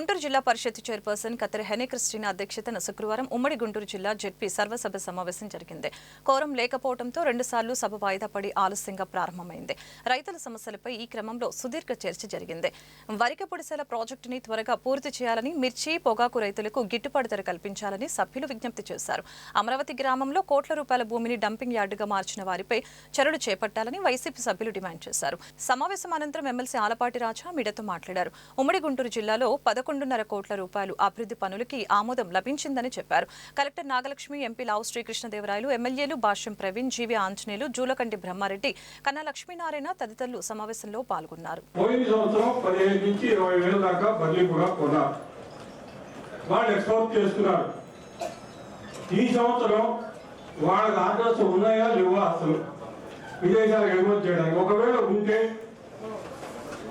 గుంటూరు జిల్లా పరిషత్ చైర్పర్సన్ కత్తెర హెనే క్రిస్టినా అధ్యక్షతన శుక్రవారం ఉమ్మడి గుంటూరు జిల్లా జడ్పీ సర్వసభ సమావేశం జరిగింది. కోరం లేకపోవడంతో రెండుసార్లు సభ వాయిదా పడి ఆలస్యంగా ప్రారంభమైంది. రైతుల సమస్యలపై ఈ క్రమంలో సుదీర్ఘ చర్చ జరిగింది. వరిక పొడిసెల ప్రాజెక్టుని త్వరగా పూర్తి చేయాలని మిర్చి పొగాకు రైతులకు గిట్టుబాటు ధర కల్పించాలని సభ్యులు విజ్ఞప్తి చేశారు. అమరావతి గ్రామంలో కోట్ల రూపాయల భూమిని డంపింగ్ యార్డుగా మార్చిన వారిపై చర్యలు చేపట్టాలని వైసీపీ సభ్యులు డిమాండ్ చేశారు. సమావేశం అనంతరం ఎమ్మెల్సీ ఆలపాటి రాజా మీడియాతో మాట్లాడారు. ఉమ్మడి గుంటూరు జిల్లాలో పదకొండు పదకొండున్నర కోట్ల రూపాయలు అభివృద్ధి పనులకి ఆమోదం లభించిందని చెప్పారు. కలెక్టర్ నాగలక్ష్మి ఎంపీ లావు శ్రీకృష్ణదేవరాయలు ఎమ్మెల్యేలు భాష్యం ప్రవీణ్ జీవి ఆంజనేయులు జూలకంటి బ్రహ్మారెడ్డి కన్నా లక్ష్మీనారాయణ తదితరులు సమావేశంలో పాల్గొన్నారు. ఈ సంవత్సరం వాళ్ళకి ఆర్డర్స్ ఉన్నాయా లేవా అసలు? విదేశాలకు ఎగుమతి చేయడానికి. ఒకవేళ ఉంటే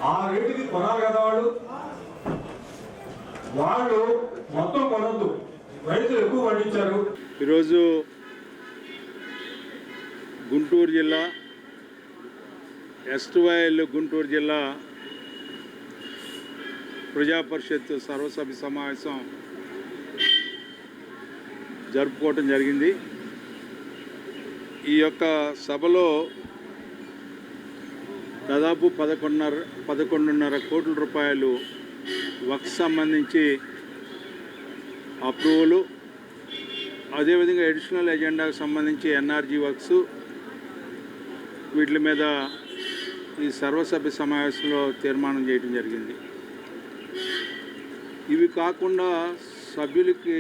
ఆ రేటుకి కొనాలి కదా వాళ్ళు. వాళ్ళు మొత్తం కొనద్దు. రైతులు ఎక్కువ పండించారు. ఈరోజు గుంటూరు జిల్లా ఎస్టువైల్ గుంటూరు జిల్లా ప్రజా పరిషత్ సర్వసభ్య సమావేశం జరుపుకోవటం జరిగింది. ఈ యొక్క సభలో దాదాపు పదకొండున్నర పదకొండున్నర కోట్ల రూపాయలు వర్క్ సంబంధించి అప్రూవలు. అదేవిధంగా అడిషనల్ ఎజెండాకు సంబంధించి ఎన్ఆర్జీ వర్క్స్. వీటి మీద ఈ సర్వసభ్య సమావేశంలో తీర్మానం చేయడం జరిగింది. ఇవి కాకుండా సభ్యులకి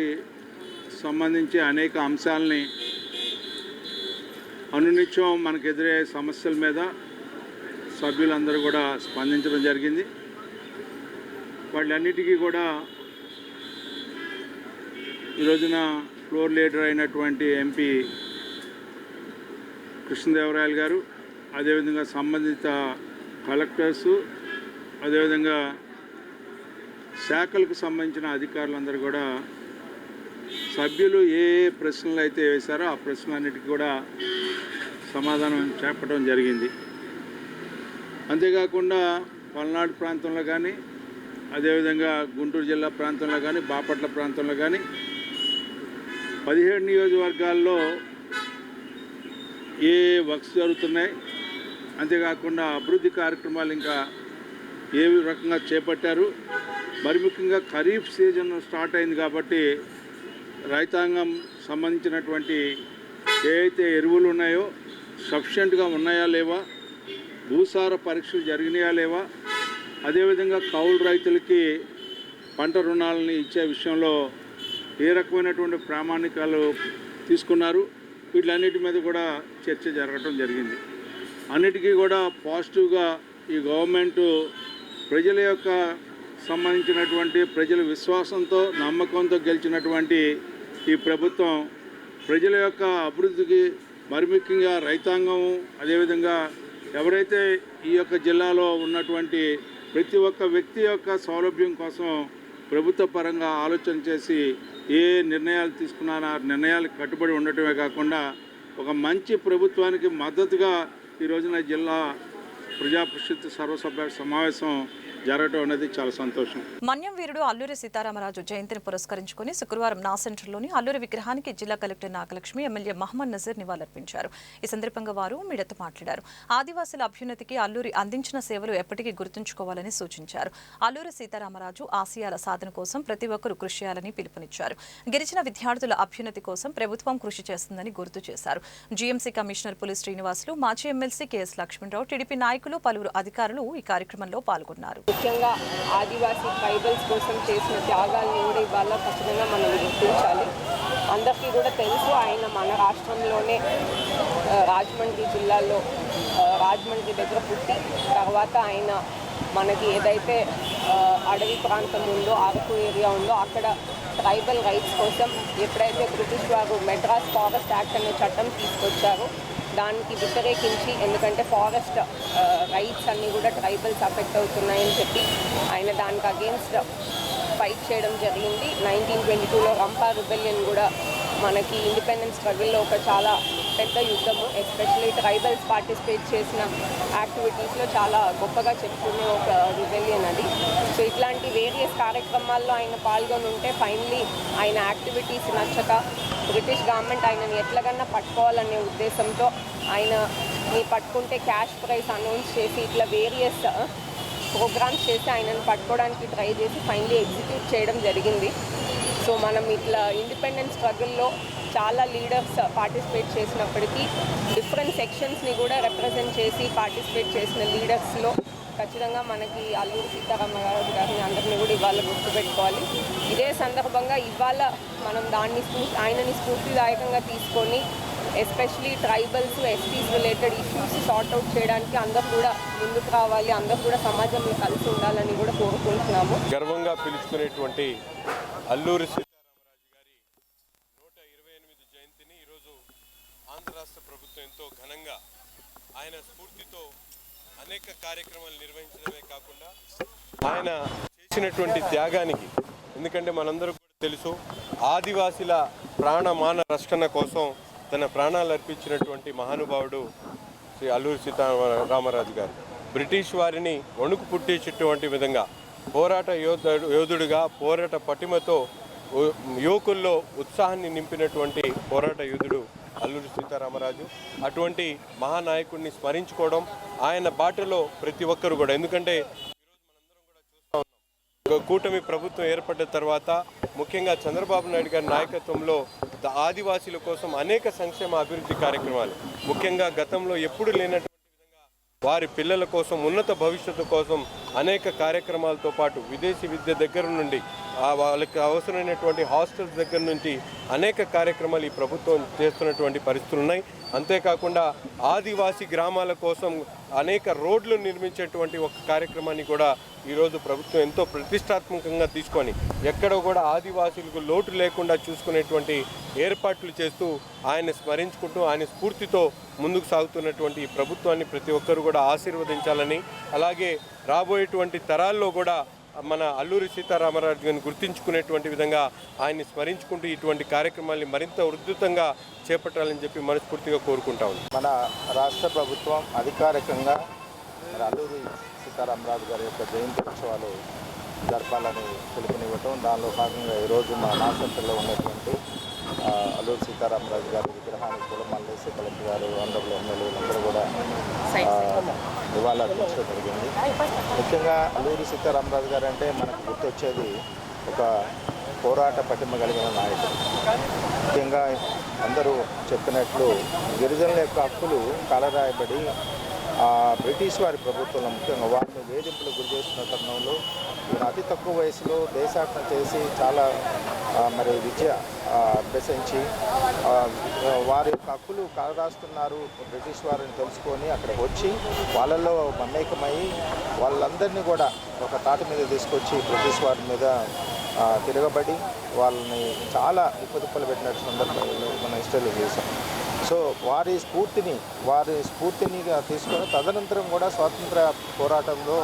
సంబంధించి అనేక అంశాలని అనునిత్యం మనకు ఎదురయ్యే సమస్యల మీద సభ్యులందరూ కూడా స్పందించడం జరిగింది. వాళ్ళన్నిటికీ కూడా ఈ రోజున ఫ్లోర్ లీడర్ అయినటువంటి ఎంపీ కృష్ణదేవరాయలు గారు అదేవిధంగా సంబంధిత కలెక్టర్స్ అదేవిధంగా శాఖలకు సంబంధించిన అధికారులందరూ కూడా సభ్యులు ఏ ఏ ప్రశ్నలు అయితే వేశారో ఆ ప్రశ్నలన్నిటికీ కూడా సమాధానం చెప్పడం జరిగింది. అంతేకాకుండా పల్నాడు ప్రాంతంలో కానీ అదేవిధంగా గుంటూరు జిల్లా ప్రాంతంలో కానీ బాపట్ల ప్రాంతంలో కానీ పదిహేడు నియోజకవర్గాల్లో ఏ వర్క్స్ జరుగుతున్నాయి? అంతేకాకుండా అభివృద్ధి కార్యక్రమాలు ఇంకా ఏ రకంగా చేపట్టారు? మరి ముఖ్యంగా ఖరీఫ్ సీజన్ స్టార్ట్ అయింది కాబట్టి రైతాంగం సంబంధించినటువంటి ఏవైతే ఎరువులు ఉన్నాయో సఫిషియెంట్గా ఉన్నాయా లేవా? భూసార పరీక్షలు జరిగినాయా లేవా? అదేవిధంగా కౌలు రైతులకి పంట రుణాలని ఇచ్చే విషయంలో ఏ రకమైనటువంటి ప్రామాణికాలు తీసుకున్నారు? వీటిలన్నిటి మీద కూడా చర్చ జరగటం జరిగింది. అన్నిటికీ కూడా పాజిటివ్గా ఈ గవర్నమెంటు ప్రజల యొక్క సంబంధించినటువంటి ప్రజల విశ్వాసంతో నమ్మకంతో గెలిచినటువంటి ఈ ప్రభుత్వం ప్రజల యొక్క అభివృద్ధికి మరి ముఖ్యంగా రైతాంగం అదేవిధంగా ఎవరైతే ఈ యొక్క జిల్లాలో ఉన్నటువంటి ప్రతి ఒక్క వ్యక్తి యొక్క సౌలభ్యం కోసం ప్రభుత్వ పరంగా ఆలోచన చేసి ఏ నిర్ణయాలు తీసుకున్నారో ఆ నిర్ణయాలకు కట్టుబడి ఉండటమే కాకుండా ఒక మంచి ప్రభుత్వానికి మద్దతుగా ఈ రోజున జిల్లా ప్రజా పరిషత్ సర్వసభ్య సమావేశం జరగటం అనేది చాలా సంతోషం. మన్యం వీరుడు అల్లూరి సీతారామరాజు జయంతిని పురస్కరించుకుని శుక్రవారం నా సెంటర్లోని అల్లూరి విగ్రహానికి జిల్లా కలెక్టర్ నాగలక్ష్మి ఎమ్మెల్యే మహమ్మద్ నజీర్ నివాళులర్పించారు. ఈ సందర్భంగా వారు మీడియాతో మాట్లాడారు. ఆదివాసుల అభ్యున్నతికి అల్లూరి అందించిన సేవలు ఎప్పటికీ గుర్తుంచుకోవాలని సూచించారు. అల్లూరి సీతారామరాజు ఆశయాల సాధన కోసం ప్రతి ఒక్కరూ కృషి చేయాలని పిలుపునిచ్చారు. గిరిజన విద్యార్థుల అభ్యున్నతి కోసం ప్రభుత్వం కృషి చేస్తుందని గుర్తు చేశారు. జీఎంసీ కమిషనర్ పులి శ్రీనివాసులు మాజీ ఎమ్మెల్సీ కెఎస్ లక్ష్మణరావు టీడీపీ నాయకులు పలువురు అధికారులు ఈ కార్యక్రమంలో పాల్గొన్నారు. ముఖ్యంగా ఆదివాసీ ట్రైబల్స్ కోసం చేసిన త్యాగాలను కూడా ఇవాళ ఖచ్చితంగా మనం గుర్తించాలి. అందరికీ కూడా తెలుసు ఆయన మన రాష్ట్రంలోనే రాజమండ్రి జిల్లాలో రాజమండ్రి దగ్గర పుట్టి తర్వాత ఆయన మనకి ఏదైతే అడవి ప్రాంతం ఉందో అరకు ఏరియా ఉందో అక్కడ ట్రైబల్ రైట్స్ కోసం ఎప్పుడైతే బ్రిటిష్ వారు మెడ్రాస్ ఫారెస్ట్ యాక్ట్ అనే చట్టం తీసుకొచ్చారో దానికి వ్యతిరేకించి ఎందుకంటే ఫారెస్ట్ రైట్స్ అన్నీ కూడా ట్రైబల్స్ అఫెక్ట్ అవుతున్నాయని చెప్పి ఆయన దానికి అగేన్స్ట్ ఫైట్ చేయడం జరిగింది. నైన్టీన్ ట్వంటీ టూలో రంపా రిబెలియన్ కూడా మనకి ఇండిపెండెన్స్ స్ట్రగుల్లో ఒక చాలా పెద్ద యుద్ధము ఎస్పెషల్లీ ట్రైబల్స్ పార్టిసిపేట్ చేసిన యాక్టివిటీస్లో చాలా గొప్పగా చెప్పుకునే ఒక రిబెలియన్ అది. సో ఇట్లాంటి వేరియస్ కార్యక్రమాల్లో ఆయన పాల్గొని ఉంటే ఫైనలీ ఆయన యాక్టివిటీస్ నచ్చక బ్రిటిష్ గవర్నమెంట్ ఆయనని ఎట్లాగన్నా పట్టుకోవాలనే ఉద్దేశంతో ఆయనని పట్టుకుంటే క్యాష్ ప్రైస్ అనౌన్స్ చేసి ఇట్లా వేరియస్ ప్రోగ్రామ్స్ uh, చేసి ఆయనను పట్టుకోవడానికి ట్రై చేసి ఫైనలీ ఎగ్జిక్యూట్ చేయడం జరిగింది. సో మనం ఇట్లా ఇండిపెండెన్స్ స్ట్రగుల్లో చాలా లీడర్స్ పార్టిసిపేట్ చేసినప్పటికీ డిఫరెంట్ సెక్షన్స్ని కూడా రిప్రజెంట్ చేసి పార్టిసిపేట్ చేసిన లీడర్స్లో ఖచ్చితంగా మనకి అల్లూరి సీతారామరాజు గారిని అందరినీ కూడా ఇవాళ గుర్తుపెట్టుకోవాలి. ఇదే సందర్భంగా ఇవాళ మనం దాన్ని స్ఫూర్తి ఆయనని స్ఫూర్తిదాయకంగా తీసుకొని especially tribals STs related issues sort out చేయడానికి అందరూ కూడా ముందుకు రావాలి అందరూ కూడా సమాజంలో కలిసి ఉండాలని కూడా కోరుకుంటున్నాము. గర్వంగా పిలుచుకునేటువంటి అల్లూరి సీతారామరాజు గారి నూట ఇరవై ఎనిమిది జయంతిని ఈరోజు ఆంధ్ర రాష్ట్ర ప్రభుత్వం ఎంతో ఘనంగా ఆయన స్ఫూర్తితో అనేక కార్యక్రమాలు నిర్వహించడమే కాకుండా ఆయన చేసినటువంటి త్యాగానికి ఎందుకంటే మనందరూ కూడా తెలుసు ఆదివాసీల ప్రాణమాన రక్షణ కోసం తన ప్రాణాలు అర్పించినటువంటి మహానుభావుడు శ్రీ అల్లూరి సీతారామరాజు గారు. బ్రిటిష్ వారిని వణుకు పుట్టించేటువంటి విధంగా పోరాట యోధుడు యోధుడిగా పోరాట పటిమతో యువకుల్లో ఉత్సాహాన్ని నింపినటువంటి పోరాట యోధుడు అల్లూరి సీతారామరాజు. అటువంటి మహానాయకుడిని స్మరించుకోవడం ఆయన బాటలో ప్రతి ఒక్కరు కూడా. ఎందుకంటే కూటమి ప్రభుత్వం ఏర్పడ్డ తర్వాత ముఖ్యంగా చంద్రబాబు నాయుడు గారి నాయకత్వంలో ఆదివాసీల కోసం అనేక సంక్షేమ అభివృద్ధి కార్యక్రమాలు. ముఖ్యంగా గతంలో ఎప్పుడు లేనట్టు వారి పిల్లల కోసం ఉన్నత భవిష్యత్తు కోసం అనేక కార్యక్రమాలతో పాటు విదేశీ విద్య దగ్గర నుండి వాళ్ళకి అవసరమైనటువంటి హాస్టల్స్ దగ్గర నుంచి అనేక కార్యక్రమాలు ఈ ప్రభుత్వం చేస్తున్నటువంటి పరిస్థితులు ఉన్నాయి. అంతేకాకుండా ఆదివాసీ గ్రామాల కోసం అనేక రోడ్లు నిర్మించేటువంటి ఒక కార్యక్రమాన్ని కూడా ఈరోజు ప్రభుత్వం ఎంతో ప్రతిష్టాత్మకంగా తీసుకొని ఎక్కడ కూడా ఆదివాసీలకు లోటు లేకుండా చూసుకునేటువంటి ఏర్పాట్లు చేస్తూ ఆయన స్మరించుకుంటూ ఆయన స్ఫూర్తితో ముందుకు సాగుతున్నటువంటి ఈ ప్రభుత్వాన్ని ప్రతి ఒక్కరు కూడా ఆశీర్వదించాలని అలాగే రాబోయేటువంటి తరాల్లో కూడా మన అల్లూరి సీతారామరాజు గారిని గుర్తించుకునేటువంటి విధంగా ఆయన్ని స్మరించుకుంటూ ఇటువంటి కార్యక్రమాల్ని మరింత ఉధృతంగా చేపట్టాలని చెప్పి మనస్ఫూర్తిగా కోరుకుంటా ఉంది మన రాష్ట్ర ప్రభుత్వం అధికారికంగా అల్లూరి సీతారామరాజు గారి యొక్క జయంతి ఉత్సవాలు జరపాలని పిలుపునివ్వటం దానిలో భాగంగా ఈరోజు మా నాసంతలో ఉన్నటువంటి అల్లూరి సీతారామరాజు గారి విగ్రహానికి పూలమాలేసి కలెక్టర్ గారు ఆనరబుల్ ఎమ్మెల్యేలందరూ కూడా ఆ, నివాళులు అర్పించడం జరిగింది. ముఖ్యంగా అల్లూరి సీతారామరాజు గారు అంటే మనకు గుర్తొచ్చేది ఒక పోరాట పటిమ కలిగిన నాయకుడు. ముఖ్యంగా అందరూ చెప్పినట్లు గిరిజనుల యొక్క హక్కులు కలరాయబడి బ్రిటిష్ వారి ప్రభుత్వంలో ముఖ్యంగా వారిని వేధింపులకు గురి చేస్తున్న తరుణంలో అతి తక్కువ వయసులో దేశాటన చేసి చాలా మరి విద్య అభ్యసించి వారి యొక్క హక్కులు కలరాస్తున్నారు బ్రిటిష్ వారిని తెలుసుకొని అక్కడికి వచ్చి వాళ్ళల్లో మమేకమై వాళ్ళందరినీ కూడా ఒక తాటి మీద తీసుకొచ్చి బ్రిటిష్ వారి మీద తిరగబడి వాళ్ళని చాలా ఉప్పదిప్పలు పెట్టిన సందర్భంలో మన హిస్టరీలో చేశాం సో వారి స్ఫూర్తిని వారి స్ఫూర్తిని తీసుకొని తదనంతరం కూడా స్వాతంత్ర పోరాటంలో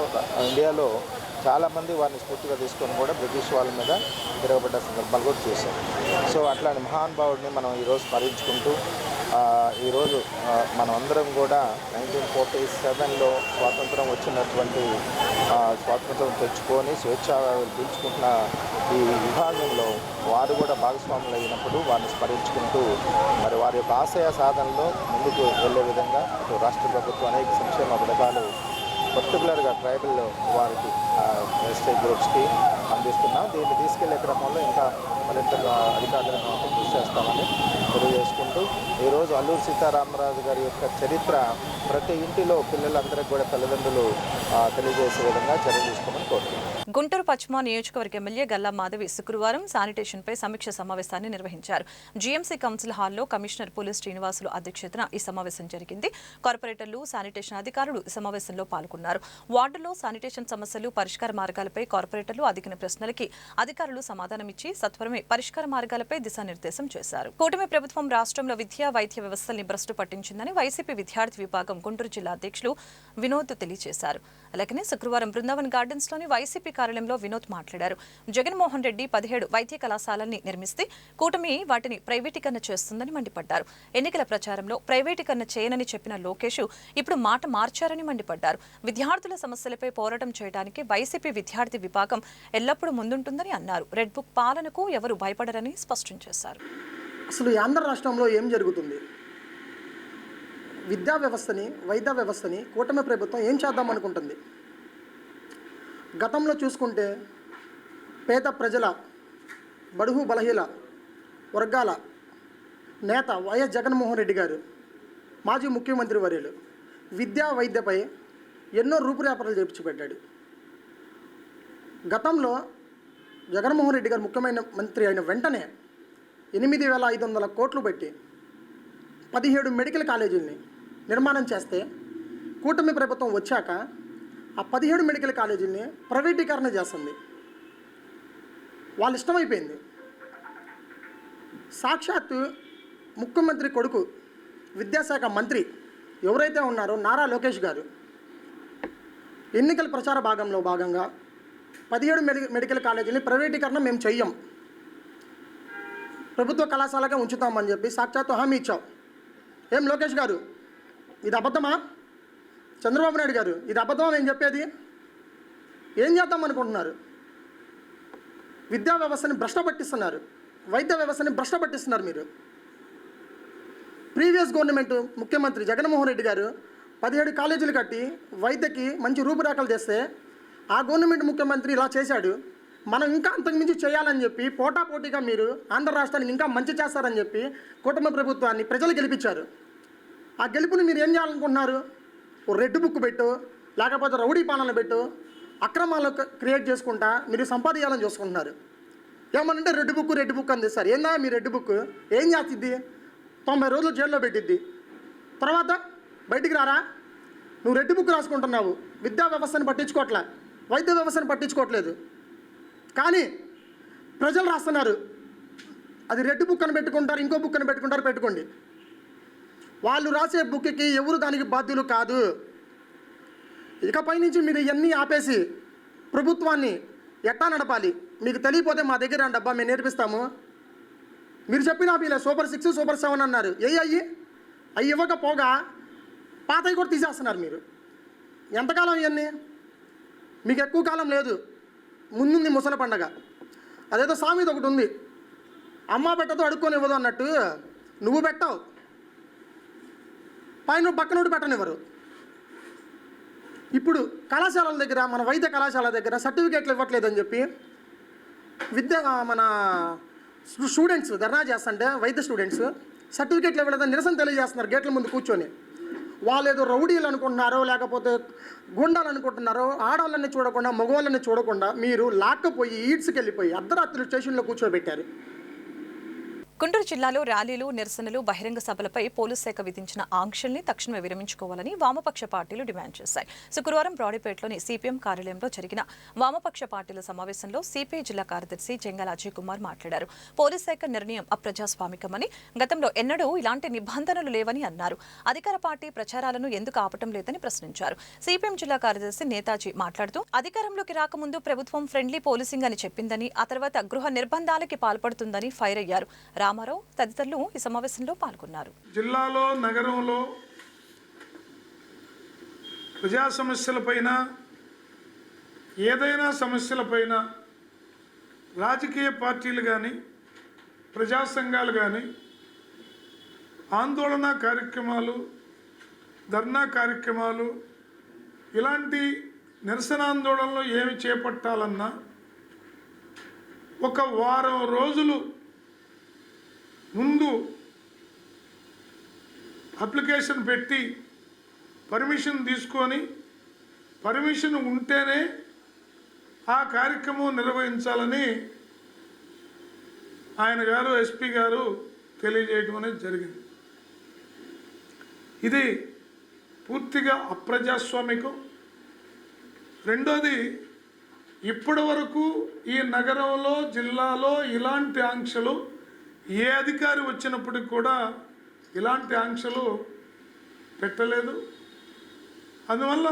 ఇండియాలో చాలామంది వారిని స్ఫూర్తిగా తీసుకొని కూడా బ్రిటిష్ వాళ్ళ మీద తిరగబడ్డ సందర్భాలు కూడా చూసాం సో అట్లాంటి మహానుభావుడిని మనం ఈరోజు స్మరించుకుంటూ ఈరోజు మనమందరం కూడా నైన్టీన్ ఫార్టీ సెవెన్లో స్వాతంత్రం వచ్చినటువంటి స్వాతంత్రం తెచ్చుకొని స్వేచ్ఛ పీల్చుకుంటున్న ఈ విభాగంలో వారు కూడా భాగస్వాములు అయినప్పుడు వారిని స్మరించుకుంటూ మరి వారి యొక్క ఆశయ సాధనలో ముందుకు వెళ్ళే విధంగా రాష్ట్ర ప్రభుత్వం అనేక సంక్షేమ పథకాలు పర్టికులర్గా ట్రైబల్ వారికి ఎస్టీ గ్రూప్స్కి అందిస్తున్నాం. దీన్ని తీసుకెళ్ళే క్రమంలో ఇంకా మరింత అధికారులను కృషి చేస్తామని తెలియజేసుకుంటూ ఈరోజు అల్లూరు సీతారామరాజు గారి యొక్క చరిత్ర ప్రతి ఇంటిలో పిల్లలందరికీ కూడా తల్లిదండ్రులు తెలియజేసే విధంగా చర్యలు తీసుకోమని కోరుతున్నాను గుంటూరు పశ్చిమ నియోజకవర్గ ఎమ్మెల్యే గల్లా మాధవి శుక్రవారం శానిటేషన్పై సమీక్ష సమావేశాన్ని నిర్వహించారు. జీఎంసీ కౌన్సిల్ హాల్లో కమిషనర్ పోలీస్ శ్రీనివాసులు అధ్యక్షతన ఈ సమావేశం జరిగింది. కార్పొరేటర్లు శానిటేషన్ అధికారులు ఈ సమావేశంలో పాల్గొన్నారు. పాల్గొన్నారు వార్డులో శానిటేషన్ సమస్యలు పరిష్కార మార్గాలపై కార్పొరేటర్లు అడిగిన ప్రశ్నలకి అధికారులు సమాధానమిచ్చి సత్వరమే పరిష్కార మార్గాలపై దిశానిర్దేశం చేశారు. కూటమి ప్రభుత్వం రాష్ట్రంలో విద్యా వైద్య వ్యవస్థల్ని భ్రష్టు పట్టించిందని వైసీపీ విద్యార్థి విభాగం గుంటూరు జిల్లా అధ్యక్షులు వినోద్ తెలియజేశారు. అలాగనే శుక్రవారం బృందావన్ గార్డెన్స్లోని వైసీపీ కార్యాలయంలో వినోద్ మాట్లాడారు. జగన్మోహన్ రెడ్డి పదిహేడు వైద్య కళాశాలల్ని నిర్మిస్తే కూటమి వాటిని ప్రైవేటీకరణ చేస్తుందని మండిపడ్డారు. ఎన్నికల ప్రచారంలో ప్రైవేటీకరణ చేయనని చెప్పిన లోకేష్ ఇప్పుడు మాట మార్చారని మండిపడ్డారు. విద్యార్థుల సమస్యలపై పోరాటం చేయడానికి వైసీపీ విద్యార్థి విభాగం ఎల్లప్పుడూ ముందుంటుందని అన్నారు. రెడ్ బుక్ పాలనకు ఎవరు భయపడరని స్పష్టం చేశారు. అసలు ఈ ఆంధ్ర రాష్ట్రంలో ఏం జరుగుతుంది? విద్యా వ్యవస్థని వైద్య వ్యవస్థని కూటమి ప్రభుత్వం ఏం చేద్దాం అనుకుంటుంది? గతంలో చూసుకుంటే పేద ప్రజల బడుగు బలహీన వర్గాల నేత వైఎస్ జగన్మోహన్ రెడ్డి గారు మాజీ ముఖ్యమంత్రి వర్యులు విద్యా వైద్యపై ఎన్నో రూపురేఖలు చేపించిపెట్టాడు గతంలో జగన్మోహన్ రెడ్డి గారు ముఖ్యమైన మంత్రి అయిన వెంటనే ఎనిమిది వేల ఐదు వందల కోట్లు పెట్టి పదిహేడు మెడికల్ కాలేజీల్ని నిర్మాణం చేస్తే కూటమి ప్రభుత్వం వచ్చాక ఆ పదిహేడు మెడికల్ కాలేజీల్ని ప్రైవేటీకరణ చేస్తుంది. వాళ్ళ ఇష్టమైపోయింది. సాక్షాత్తు ముఖ్యమంత్రి కొడుకు విద్యాశాఖ మంత్రి ఎవరైతే ఉన్నారో నారా లోకేష్ గారు ఎన్నికల ప్రచార భాగంలో భాగంగా పదిహేడు మెడి మెడికల్ కాలేజీని ప్రైవేటీకరణ మేము చెయ్యం. ప్రభుత్వ కళాశాలగా ఉంచుతామని చెప్పి సాక్షాత్తు హామీ ఇచ్చాం. ఏం లోకేష్ గారు? ఇది అబద్ధమా? చంద్రబాబు నాయుడు గారు ఇది అబద్ధమా? నేను చెప్పేది? ఏం చేద్దాం అనుకుంటున్నారు? విద్యా వ్యవస్థని భ్రష్ట పట్టిస్తున్నారు. వైద్య వ్యవస్థని భ్రష్ట పట్టిస్తున్నారు మీరు. ప్రీవియస్ గవర్నమెంట్ ముఖ్యమంత్రి జగన్మోహన్ రెడ్డి గారు పదిహేడు కాలేజీలు కట్టి వైద్యకి మంచి రూపురేఖలు తెస్తే ఆ గవర్నమెంట్ ముఖ్యమంత్రి ఇలా చేశాడు. మనం ఇంకా అంతకుమించి చేయాలని చెప్పి పోటాపోటీగా మీరు ఆంధ్ర రాష్ట్రానికి ఇంకా మంచి చేస్తారని చెప్పి కుటుంబ ప్రభుత్వాన్ని ప్రజలు గెలిపించారు. ఆ గెలుపుని మీరు ఏం చేయాలనుకుంటున్నారు? ఓ రెడ్ బుక్ పెట్టు లేకపోతే రౌడీ పాలన పెట్టు అక్రమాలు క్రియేట్ చేసుకుంటా మీరు సంపాదించాలని చూసుకుంటున్నారు. ఏమనంటే రెడ్ బుక్ రెడ్ బుక్ అంది సార్. ఏందా మీ రెడ్ బుక్? ఏం చేస్తుంది తొంభై రోజులు జైల్లో పెట్టిద్ది. తర్వాత బయటికి రారా? నువ్వు రెడ్డి బుక్ రాసుకుంటున్నావు. విద్యా వ్యవస్థను పట్టించుకోవట్లే వైద్య వ్యవస్థను పట్టించుకోవట్లేదు కానీ ప్రజలు రాస్తున్నారు. అది రెడ్ బుక్ అని పెట్టుకుంటారు ఇంకో బుక్ అని పెట్టుకుంటారు పెట్టుకోండి. వాళ్ళు రాసే బుక్కి ఎవరు దానికి బాధ్యులు కాదు. ఇకపై నుంచి మీరు ఇవన్నీ ఆపేసి ప్రభుత్వాన్ని ఎట్టా నడపాలి? మీకు తెలియపోతే మా దగ్గర డబ్బా మేము నేర్పిస్తాము. మీరు చెప్పిన వీళ్ళ సూపర్ సిక్స్ సూపర్ సెవెన్ అన్నారు. ఏ అయ్యి? అవి ఇవ్వకపోగా? పాతవి కూడా తీసేస్తున్నారు మీరు. ఎంతకాలం ఇవన్నీ మీకు ఎక్కువ కాలం లేదు. ముందుంది ముసలి పండగ. అదేదో సామెత ఒకటి ఉంది. అమ్మ పెట్టతో అడుక్కొని ఇవ్వదు అన్నట్టు నువ్వు పెట్టావు. పైన పక్కనోడు పెట్టనివ్వరు. ఇప్పుడు కళాశాలల దగ్గర మన వైద్య కళాశాల దగ్గర సర్టిఫికేట్లు ఇవ్వట్లేదని చెప్పి విద్య మన స్టూడెంట్స్ ధర్నా చేస్తుంటే వైద్య స్టూడెంట్స్ సర్టిఫికేట్లు ఇవ్వలేదని నిరసన తెలియజేస్తున్నారు గేట్ల ముందు కూర్చొని. వాళ్ళు ఏదో రౌడీలు అనుకుంటున్నారో లేకపోతే గుండాలు అనుకుంటున్నారో ఆడవాళ్ళని చూడకుండా మగవాళ్ళని చూడకుండా మీరు లాక్కపోయి ఈడ్స్కి వెళ్ళిపోయి అర్ధరాత్రి స్టేషన్లో కూర్చోబెట్టారు. గుంటూరు జిల్లాలో ర్యాలీలు నిరసనలు బహిరంగ సభలపై పోలీస్ శాఖ విధించిన ఆంక్షల్ని తక్షణమే విరమించుకోవాలని వామపక్ష పార్టీలు డిమాండ్ చేశాయి. శుక్రవారం బ్రాడీపేటలోని సిపిఎం కార్యాలయంలో జరిగిన వామపక్ష పార్టీల సమావేశంలో సిపిఐ జిల్లా కార్యదర్శి జంగాల అజయ్ కుమార్ మాట్లాడారు. పోలీస్ శాఖ నిర్ణయం అప్రజాస్వామికమని గతంలో ఎన్నడూ ఇలాంటి నిబంధనలు లేవని అన్నారు. అధికార పార్టీ ప్రచారాలను ఎందుకు ఆపటం లేదని ప్రశ్నించారు. సిపిఎం జిల్లా కార్యదర్శి నేతాజీ మాట్లాడుతూ అధికారంలోకి రాకముందు ప్రభుత్వం ఫ్రెండ్లీ పోలీసింగ్ అని చెప్పిందని ఆ తర్వాత గృహ నిర్బంధాలకి పాల్పడుతుందని ఫైర్ అయ్యారు. రామారావు తదితరులు ఈ సమావేశంలో పాల్గొన్నారు. జిల్లాలో నగరంలో ప్రజా సమస్యలపైన ఏదైనా సమస్యలపైన రాజకీయ పార్టీలు కానీ ప్రజా సంఘాలు కానీ ఆందోళన కార్యక్రమాలు ధర్నా కార్యక్రమాలు ఇలాంటి నిరసనాందోళనలు ఏమి చేపట్టాలన్నా ఒక వారం రోజులు ముందు అప్లికేషన్ పెట్టి పర్మిషన్ తీసుకొని పర్మిషన్ ఉంటేనే ఆ కార్యక్రమం నిర్వహించాలని ఆయన గారు ఎస్పీ గారు తెలియజేయటం అనేది జరిగింది. ఇది పూర్తిగా అప్రజాస్వామికం. రెండోది ఇప్పటి వరకు ఈ నగరంలో జిల్లాలో ఇలాంటి ఆంక్షలు ఏ అధికారి వచ్చినప్పటికి కూడా ఇలాంటి ఆంక్షలు పెట్టలేదు. అందువల్ల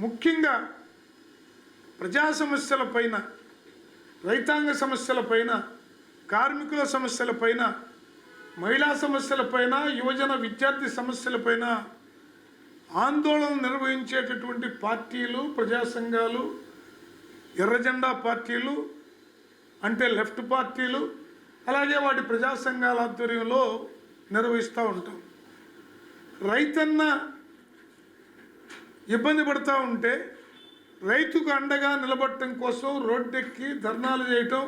ముఖ్యంగా ప్రజా సమస్యల పైన రైతాంగ సమస్యల పైన కార్మికుల సమస్యల పైన మహిళా సమస్యల పైన యువజన విద్యార్థి సమస్యల పైన ఆందోళన నిర్వహించేటటువంటి పార్టీలు ప్రజా సంఘాలు ఎర్రజెండా పార్టీలు అంటే లెఫ్ట్ పార్టీలు అలాగే వాటి ప్రజా సంఘాల ఆధ్వర్యంలో నిర్వహిస్తూ ఉంటాం. రైతన్న ఇబ్బంది పడుతూ ఉంటే రైతుకు అండగా నిలబడటం కోసం రోడ్డెక్కి ధర్నాలు చేయటం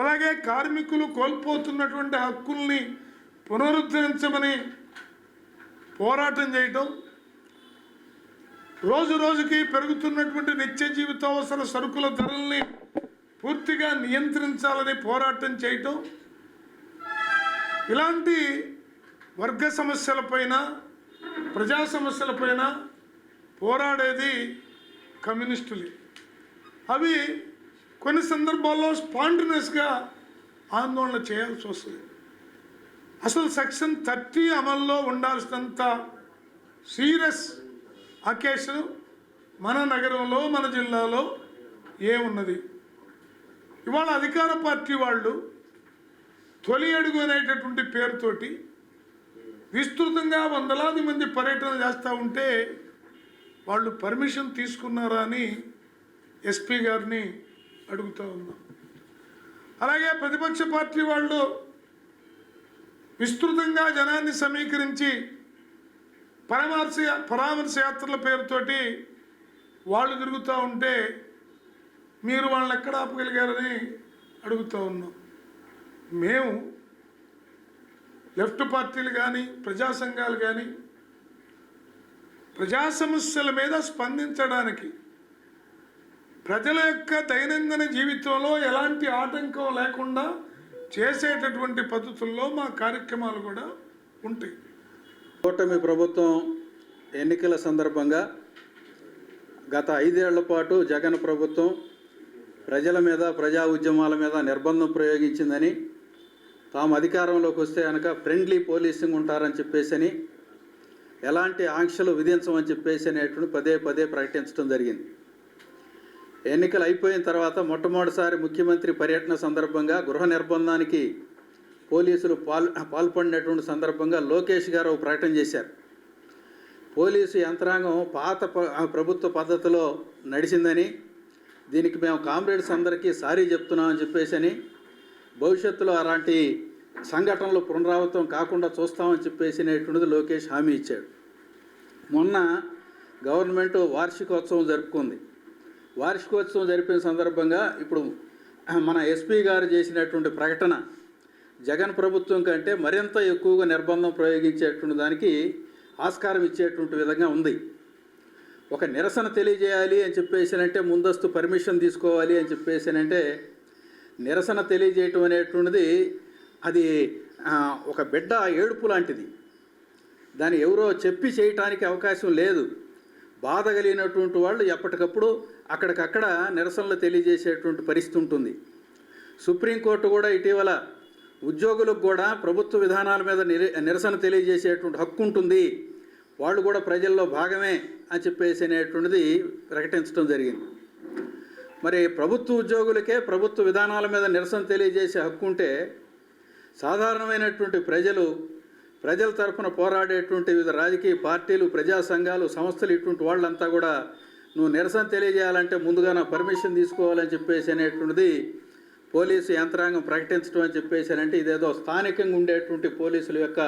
అలాగే కార్మికులు కోల్పోతున్నటువంటి హక్కుల్ని పునరుద్ధరించమని పోరాటం చేయటం రోజు రోజుకి పెరుగుతున్నటువంటి నిత్య జీవితావసర సరుకుల ధరల్ని పూర్తిగా నియంత్రించాలని పోరాటం చేయటం ఇలాంటి వర్గ సమస్యలపైన ప్రజా సమస్యలపైన పోరాడేది కమ్యూనిస్టులే. అవి కొన్ని సందర్భాల్లో స్పాండినెస్గా ఆందోళన చేయాల్సి వస్తుంది. అసలు సెక్షన్ థర్టీ అమల్లో ఉండాల్సినంత సీరియస్ అకేషన్ మన నగరంలో మన జిల్లాలో ఏమున్నది ఇవాళ అధికార పార్టీ వాళ్ళు తొలి అడుగు అనేటటువంటి పేరుతోటి విస్తృతంగా వందలాది మంది పర్యటన చేస్తూ ఉంటే వాళ్ళు పర్మిషన్ తీసుకున్నారా అని ఎస్పీ గారిని అడుగుతూ ఉన్నాం. అలాగే ప్రతిపక్ష పార్టీ వాళ్ళు విస్తృతంగా జనాన్ని సమీకరించి పరామర్శ పరామర్శ యాత్రల పేరుతోటి వాళ్ళు తిరుగుతూ ఉంటే మీరు వాళ్ళని ఎక్కడ ఆపగలిగారని అడుగుతూ ఉన్నాం. మేము లెఫ్ట్ పార్టీలు కానీ ప్రజా సంఘాలు కానీ ప్రజా సమస్యల మీద స్పందించడానికి ప్రజల యొక్క దైనందిన జీవితంలో ఎలాంటి ఆటంకం లేకుండా చేసేటటువంటి పద్ధతుల్లో మా కార్యక్రమాలు కూడా ఉంటాయి. కూటమి ప్రభుత్వం ఎన్నికల సందర్భంగా గత ఐదేళ్ళ పాటు జగన్ ప్రభుత్వం ప్రజల మీద ప్రజా ఉద్యమాల మీద నిర్బంధం ప్రయోగించిందని తాము అధికారంలోకి వస్తే కనుక ఫ్రెండ్లీ పోలీసింగ్ ఉంటారని చెప్పేసి ఎలాంటి ఆంక్షలు విధించమని చెప్పేసి అనేటువంటి పదే పదే ప్రకటించడం జరిగింది. ఎన్నికలు అయిపోయిన తర్వాత మొట్టమొదటిసారి ముఖ్యమంత్రి పర్యటన సందర్భంగా గృహ నిర్బంధానికి పోలీసులు పాల్ పాల్పడినటువంటి సందర్భంగా లోకేష్ గారు ప్రకటన చేశారు. పోలీసు యంత్రాంగం పాత ప్రభుత్వ పద్ధతిలో నడిచిందని దీనికి మేము కామ్రేడ్స్ అందరికీ సారీ చెప్తున్నామని చెప్పేసి అని భవిష్యత్తులో అలాంటి సంఘటనలు పునరావృతం కాకుండా చూస్తామని చెప్పేసి అనేటువంటిది లోకేష్ హామీ ఇచ్చాడు. మొన్న గవర్నమెంట్ వార్షికోత్సవం జరుపుకుంది. వార్షికోత్సవం జరిపిన సందర్భంగా ఇప్పుడు మన ఎస్పీ గారు చేసినటువంటి ప్రకటన జగన్ ప్రభుత్వం కంటే మరింత ఎక్కువగా నిర్బంధం ప్రయోగించేటువంటి దానికి ఆస్కారం ఇచ్చేటువంటి విధంగా ఉంది. ఒక నిరసన తెలియజేయాలి అని చెప్పేసినంటే ముందస్తు పర్మిషన్ తీసుకోవాలి అని చెప్పేసినంటే నిరసన తెలియజేయటం అనేటువంటిది అది ఒక బిడ్డ ఏడుపు లాంటిది. దాన్ని ఎవరో చెప్పి చేయటానికి అవకాశం లేదు. బాధ కలిగినటువంటి వాళ్ళు ఎప్పటికప్పుడు అక్కడికక్కడ నిరసనలు తెలియజేసేటువంటి పరిస్థితి ఉంటుంది. సుప్రీంకోర్టు కూడా ఇటీవల ఉద్యోగులకు కూడా ప్రభుత్వ విధానాల మీద నిర నిరసన తెలియజేసేటువంటి హక్కు ఉంటుంది. వాళ్ళు కూడా ప్రజల్లో భాగమే అని చెప్పేసి అనేటువంటిది ప్రకటించడం జరిగింది. మరి ప్రభుత్వ ఉద్యోగులకే ప్రభుత్వ విధానాల మీద నిరసన తెలియజేసే హక్కు ఉంటే సాధారణమైనటువంటి ప్రజలు ప్రజల తరఫున పోరాడేటువంటి వివిధ రాజకీయ పార్టీలు ప్రజా సంఘాలు సంస్థలు ఇటువంటి వాళ్ళంతా కూడా నువ్వు నిరసన తెలియజేయాలంటే ముందుగా నా పర్మిషన్ తీసుకోవాలని చెప్పేసి అనేటువంటిది పోలీసు యంత్రాంగం ప్రకటించడం అని చెప్పేసి అంటే ఇదేదో స్థానికంగా ఉండేటువంటి పోలీసుల యొక్క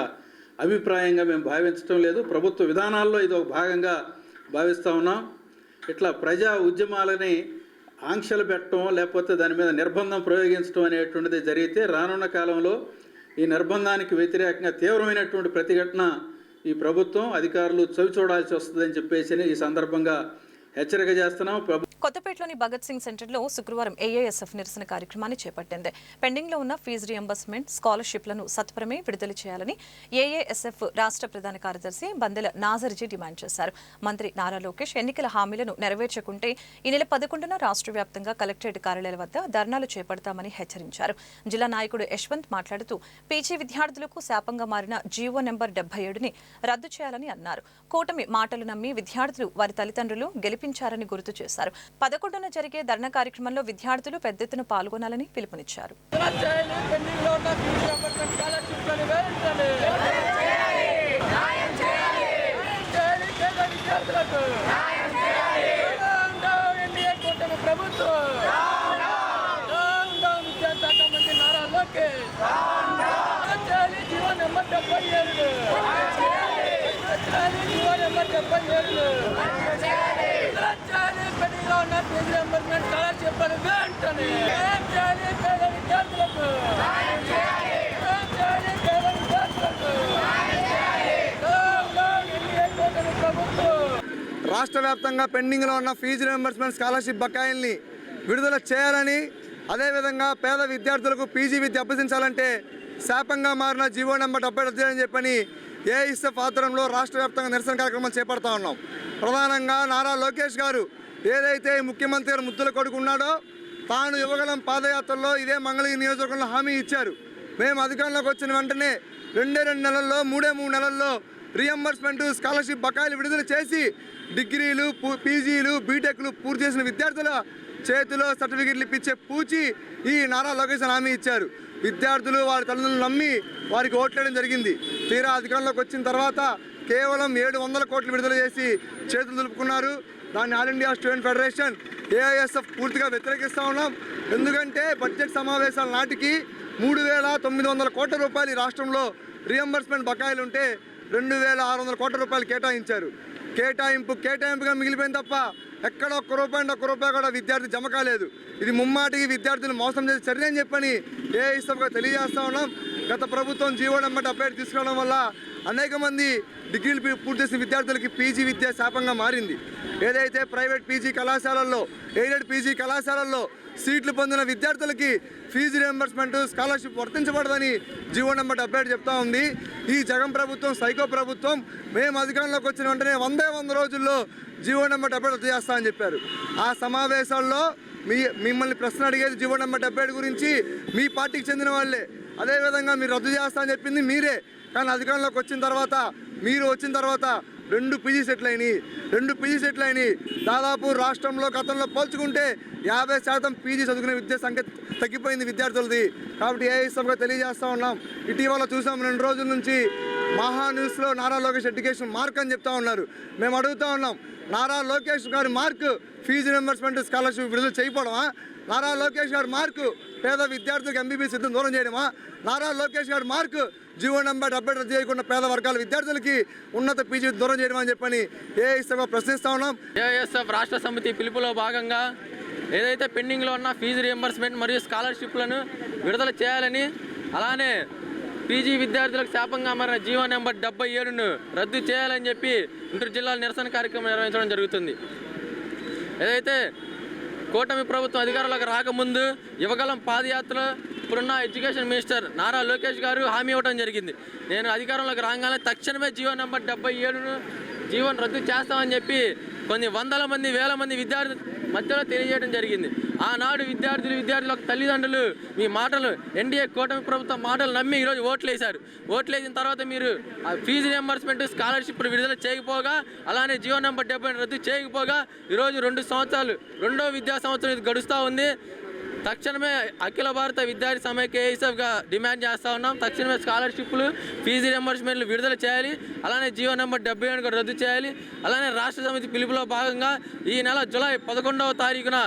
అభిప్రాయంగా మేము భావించడం లేదు. ప్రభుత్వ విధానాల్లో ఇది ఒక భాగంగా భావిస్తూ ఉన్నాం. ఇట్లా ప్రజా ఉద్యమాలని ఆంక్షలు పెట్టడం లేకపోతే దాని మీద నిర్బంధం ప్రయోగించడం అనేటువంటిది జరిగితే రానున్న కాలంలో ఈ నిర్బంధానికి వ్యతిరేకంగా తీవ్రమైనటువంటి ప్రతిఘటన ఈ ప్రభుత్వం అధికారులు చవి చూడాల్సి వస్తుందని చెప్పేసి ఈ సందర్భంగా హెచ్చరిక చేస్తున్నాం. ప్రభు కొత్తపేటలోని భగత్ సింగ్ సెంటర్లో శుక్రవారం ఏఏఎస్ఎఫ్ నిరసన కార్యక్రమాన్ని చేపట్టింది. పెండింగ్లో ఉన్న ఫీజు రియంబర్స్మెంట్ స్కాలర్షిప్లను సత్వరమే విడుదల చేయాలని ఏఏఎస్ఎఫ్ రాష్ట్ర ప్రధాన కార్యదర్శి బందెల నాజర్జీ డిమాండ్ చేశారు. మంత్రి నారా లోకేష్ ఎన్నికల హామీలను నెరవేర్చకుంటే ఈ నెల పదకొండున రాష్ట్ర వ్యాప్తంగా కలెక్టరేట్ కార్యాలయాల వద్ద ధర్నాలు చేపడతామని హెచ్చరించారు. జిల్లా నాయకుడు యశ్వంత్ మాట్లాడుతూ పీజీ విద్యార్థులకు శాపంగా మారిన జీవో నెంబర్ డెబ్బై ఏడుని రద్దు చేయాలని అన్నారు. కూటమి మాటలు నమ్మి విద్యార్థులు వారి తల్లిదండ్రులు గెలిపి గెలిపించారని గుర్తు చేశారు. పదకొండున జరిగే ధర్నా కార్యక్రమంలో విద్యార్థులు పెద్ద ఎత్తున పాల్గొనాలని పిలుపునిచ్చారు. రాష్ట్ర వ్యాప్తంగా పెండింగ్లో ఉన్న ఫీజు రియంబర్స్మెంట్ స్కాలర్షిప్ బకాయిల్ని విడుదల చేయాలని అదేవిధంగా పేద విద్యార్థులకు పీజీ విద్య అభ్యసించాలంటే శాపంగా మారిన జీవో నెంబర్ డెబ్బై రద్దు చెప్పని ఏఎస్ఎఫ్ ఆధ్వర్యంలో రాష్ట్ర వ్యాప్తంగా నిరసన కార్యక్రమం చేపడతా ఉన్నాం. ప్రధానంగా నారా లోకేష్ గారు ఏదైతే ముఖ్యమంత్రి గారు ముద్దుల కొడుకు ఉన్నాడో తాను యువగలం పాదయాత్రలో ఇదే మంగళగిరి నియోజకవర్గంలో హామీ ఇచ్చారు. మేము అధికారంలోకి వచ్చిన వెంటనే రెండే రెండు నెలల్లో మూడే మూడు నెలల్లో రియంబర్స్మెంట్ స్కాలర్షిప్ బకాయిలు విడుదల చేసి డిగ్రీలు పూ- పీజీలు బీటెక్లు పూర్తి చేసిన విద్యార్థుల చేతిలో సర్టిఫికెట్లు ఇప్పించే పూచి ఈ నారా లోకేష్ హామీ ఇచ్చారు. విద్యార్థులు వారి తల్లిదండ్రులు నమ్మి వారికి ఓట్లేయడం జరిగింది. తీరా అధికారంలోకి వచ్చిన తర్వాత కేవలం ఏడు వందల కోట్లు విడుదల చేసి చేతులు దులుపుకున్నారు. దాన్ని all India student federation AISF పూర్తిగా వ్యతిరేకిస్తూ ఉన్నాం. ఎందుకంటే బడ్జెట్ సమావేశాల నాటికి మూడు వేల తొమ్మిది వందల కోట్ల రూపాయలు ఈ రాష్ట్రంలో రియంబర్స్మెంట్ బకాయిలు ఉంటే రెండు వేల ఆరు వందల కోట్ల రూపాయలు కేటాయించారు. కేటాయింపు కేటాయింపుగా మిగిలిపోయింది తప్ప ఎక్కడ ఒక్క రూపాయి ఒక్క రూపాయి కూడా విద్యార్థి జమ కాలేదు. ఇది ముమ్మాటికి విద్యార్థులు మోసం చేసే చర్య అని చెప్పని ఏఐఎస్ఎఫ్గా ఇస్తాగా తెలియజేస్తా ఉన్నాం. గత ప్రభుత్వం జీవో నెంబర్ అప్డేట్ తీసుకోవడం వల్ల అనేక మంది డిగ్రీలు పూర్తి చేసిన విద్యార్థులకి పీజీ విద్య శాపంగా మారింది. ఏదైతే ప్రైవేట్ పీజీ కళాశాలల్లో ఎయిడెడ్ పీజీ కళాశాలల్లో సీట్లు పొందిన విద్యార్థులకి ఫీజు రియంబర్స్మెంట్ స్కాలర్షిప్ వర్తించబడదని జీవో నెంబర్ అప్డేట్ చెప్తా ఉంది. ఈ జగన్ ప్రభుత్వం సైకో ప్రభుత్వం మేము అధికారంలోకి వచ్చిన వెంటనే వందే వంద రోజుల్లో జీవో నెంబర్ డెబ్బై రద్దు చేస్తామని చెప్పారు. ఆ సమావేశాల్లో మీ మిమ్మల్ని ప్రశ్న అడిగేది జీవో నెంబర్ డెబ్బై గురించి మీ పార్టీకి చెందిన వాళ్ళే. అదేవిధంగా మీరు రద్దు చేస్తా అని చెప్పింది మీరే. కానీ అధికారంలోకి వచ్చిన తర్వాత మీరు వచ్చిన తర్వాత రెండు పీజీ సెట్లు అయినాయి. రెండు పీజీ సెట్లు అయినాయి. దాదాపు రాష్ట్రంలో గతంలో పోల్చుకుంటే యాభై శాతం పీజీ చదువుకునే విద్య సంఖ్య తగ్గిపోయింది విద్యార్థులది. కాబట్టి ఏ ఇష్టంగా తెలియజేస్తూ ఉన్నాం. ఇటీవల చూసాం రెండు రోజుల నుంచి మహా న్యూస్లో నారా లోకేష్ ఎడ్యుకేషన్ మార్క్ అని చెప్తా ఉన్నారు. మేము అడుగుతూ ఉన్నాం నారా లోకేష్ గారి మార్క్ ఫీజు రియంబర్స్మెంట్ స్కాలర్షిప్ విడుదల చేయకపోవడమా? నారా లోకేష్ గారి మార్కు పేద విద్యార్థులకు ఎంబీబీ సిద్ధం దూరం చేయడమా? నారా లోకేష్ గారి మార్కు జీవో నెంబర్ డెబ్బై రద్దు చేయకుండా పేద వర్గాల విద్యార్థులకి ఉన్నత పీజీ దూరం చేయడం అని చెప్పని ఏఎస్ఎఫ్ ప్రశ్నిస్తా ఉన్నాం. ఏఎస్ఎఫ్ రాష్ట్ర సమితి పిలుపులో భాగంగా ఏదైతే పెండింగ్లో ఉన్న ఫీజు రియంబర్స్మెంట్ మరియు స్కాలర్షిప్లను విడుదల చేయాలని అలానే పీజీ విద్యార్థులకు శాపంగా మారిన జీవో నెంబర్ డెబ్బై ఏడును రద్దు చేయాలని చెప్పి ఇంటర్ జిల్లాలో నిరసన కార్యక్రమం నిర్వహించడం జరుగుతుంది. ఏదైతే కూటమి ప్రభుత్వం అధికారంలోకి రాకముందు యువగలం పాదయాత్ర ఇప్పుడున్న ఎడ్యుకేషన్ మినిస్టర్ నారా లోకేష్ గారు హామీ ఇవ్వడం జరిగింది. నేను అధికారంలోకి రాగానే తక్షణమే జీవో నెంబర్ డెబ్బై ఏడును జీవోను రద్దు చేస్తామని చెప్పి కొన్ని వందల మంది వేల మంది విద్యార్థులు మధ్యలో తెలియజేయడం జరిగింది. ఆనాడు విద్యార్థులు విద్యార్థులకు తల్లిదండ్రులు మీ మాటలు ఎన్డీఏ కూటమి ప్రభుత్వం మాటలు నమ్మి ఈరోజు ఓట్లు వేశారు ఓట్లు వేసిన తర్వాత మీరు ఆ ఫీజు రియంబర్స్మెంట్ స్కాలర్షిప్ విడుదల చేయకపోగా అలానే జియో నెంబర్ డెబ్బై రద్దు చేయకపోగా ఈరోజు రెండు సంవత్సరాలు రెండో విద్యా సంవత్సరం ఇది గడుస్తూ ఉంది. తక్షణమే అఖిల భారత విద్యార్థి సమైక్య ఏఎస్ఎఫ్గా డిమాండ్ చేస్తూ ఉన్నాం. తక్షణమే స్కాలర్షిప్లు ఫీజు రియంబర్స్మెంట్లు విడుదల చేయాలి. అలానే జియో నెంబర్ డెబ్బై ఏడు కూడా రద్దు చేయాలి. అలానే రాష్ట్ర సమితి పిలుపులో భాగంగా ఈ నెల జూలై పదకొండవ తారీఖున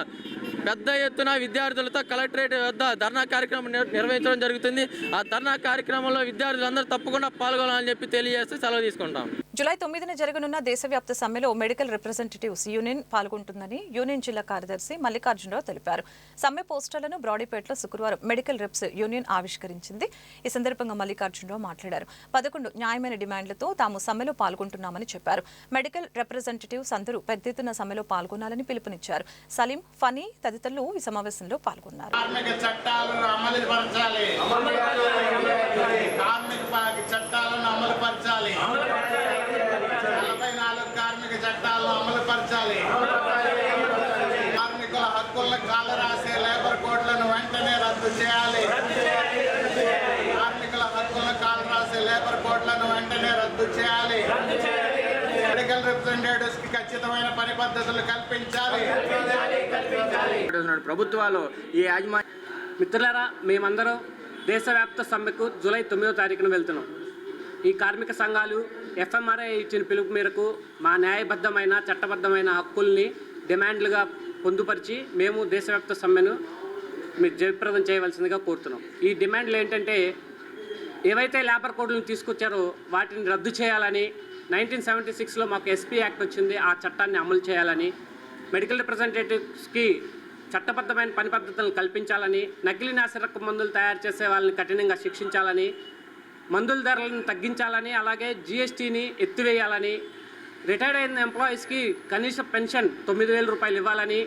పెద్ద ఎత్తున విద్యార్థులతో కలెక్టరేట్ వద్ద ధర్నా కార్యక్రమం నిర్వహించడం జరుగుతుంది. ఆ ధర్నా కార్యక్రమంలో విద్యార్థులందరూ తప్పకుండా పాల్గొనాలని చెప్పి తెలియజేస్తూ సెలవు తీసుకుంటాం. జూలై తొమ్మిదిన జరగనున్న దేశవ్యాప్త సమ్మెలో మెడికల్ రిప్రజెంటేటివ్స్ యూనియన్ పాల్గొంటుందని యూనియన్ జిల్లా కార్యదర్శి మల్లికార్జునరావు తెలిపారు. సమ్మె పోస్టర్లను బ్రాడీపేటలో శుక్రవారం మెడికల్ రిప్స్ యూనియన్ ఆవిష్కరించింది. ఈ సందర్భంగా మల్లికార్జునరావు మాట్లాడారు. పదకొండు న్యాయమైన డిమాండ్లతో తాము సమ్మెలో పాల్గొంటున్నామని చెప్పారు. మెడికల్ రిప్రజెంటేటివ్స్ అందరూ పెద్ద ఎత్తున సమ్మెలో పాల్గొనాలని పిలుపునిచ్చారు. సలీం ఫనీ తదితరులు ఈ సమావేశంలో పాల్గొన్నారు. కార్మిక చట్టాలను అమలు నలభై నాలుగు కార్మిక చట్టాలను అమలు పరచాలి. కార్మికుల హక్కులను కాలరాసే లేబర్ కోడ్లను వెంటనే రద్దు చేయాలి. కార్మికుల హక్కులను కాలరాసే లేబర్ కోడ్లను వెంటనే రద్దు చేయాలి. మెడికల్ రిప్రజెంటేటివ్స్కి ఖచ్చితమైన పని పద్ధతులు కల్పించాలి ప్రభుత్వాలు ఈ యాజమా మిత్రులారా మేమందరం దేశవ్యాప్త సమ్మెకు జూలై తొమ్మిదో తారీఖున వెళ్తున్నాం. ఈ కార్మిక సంఘాలు ఎఫ్ఎంఆర్ఐ ఇచ్చిన పిలుపు మేరకు మా న్యాయబద్ధమైన చట్టబద్ధమైన హక్కుల్ని డిమాండ్లుగా పొందుపరిచి మేము దేశవ్యాప్త సమ్మెను మీరు జయప్రదం చేయవలసిందిగా కోరుతున్నాం. ఈ డిమాండ్లు ఏంటంటే ఏవైతే లేబర్ కోడ్లను తీసుకొచ్చారో వాటిని రద్దు చేయాలని నైన్టీన్ సెవెంటీ సిక్స్లో మాకు ఎస్పీ యాక్ట్ వచ్చింది ఆ చట్టాన్ని అమలు చేయాలని మెడికల్ రిప్రజెంటేటివ్స్కి చట్టబద్ధమైన పని పద్ధతులను కల్పించాలని నకిలీ నాసిరకం మందులు తయారు చేసే వాళ్ళని కఠినంగా శిక్షించాలని మందుల ధరలను తగ్గించాలని అలాగే జిఎస్టీని ఎత్తివేయాలని రిటైర్డ్ అయిన ఎంప్లాయీస్కి కనీస పెన్షన్ తొమ్మిది వేల రూపాయలు ఇవ్వాలని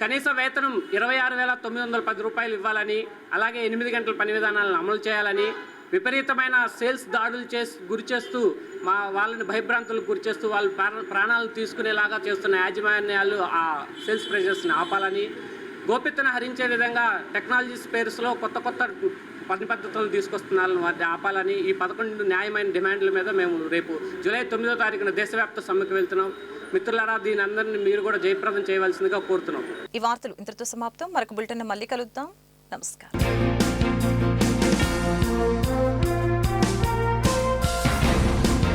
కనీస వేతనం ఇరవై ఆరు వేల తొమ్మిది వందల పది రూపాయలు ఇవ్వాలని అలాగే ఎనిమిది గంటల పని విధానాలను అమలు చేయాలని విపరీతమైన సేల్స్ దాడులు చేసి గురి చేస్తూ మా వాళ్ళని భయభ్రాంతులకు గురి చేస్తూ వాళ్ళ ప్రాణ ప్రాణాలు తీసుకునేలాగా చేస్తున్న యాజమాన్యాలు ఆ సేల్స్ ప్రెషర్స్ని ఆపాలని గోప్యతను హరించే విధంగా టెక్నాలజీ స్పేర్స్లో కొత్త కొత్త పని పద్ధతులు తీసుకొస్తున్నారని వాటిని ఆపాలని ఈ పదకొండు న్యాయమైన డిమాండ్ల మీద మేము రేపు జూలై తొమ్మిదో తారీఖున దేశవ్యాప్త సమ్మెకు వెళ్తున్నాం. మిత్రులారా దీని అందరినీ మీరు కూడా జయప్రదం చేయవలసిందిగా కోరుతున్నాం. ఈ వార్తలు ఇంతటితో సమాప్తం. మరొక బులెటిన్ మళ్ళీ కలుద్దాం. నమస్కారం.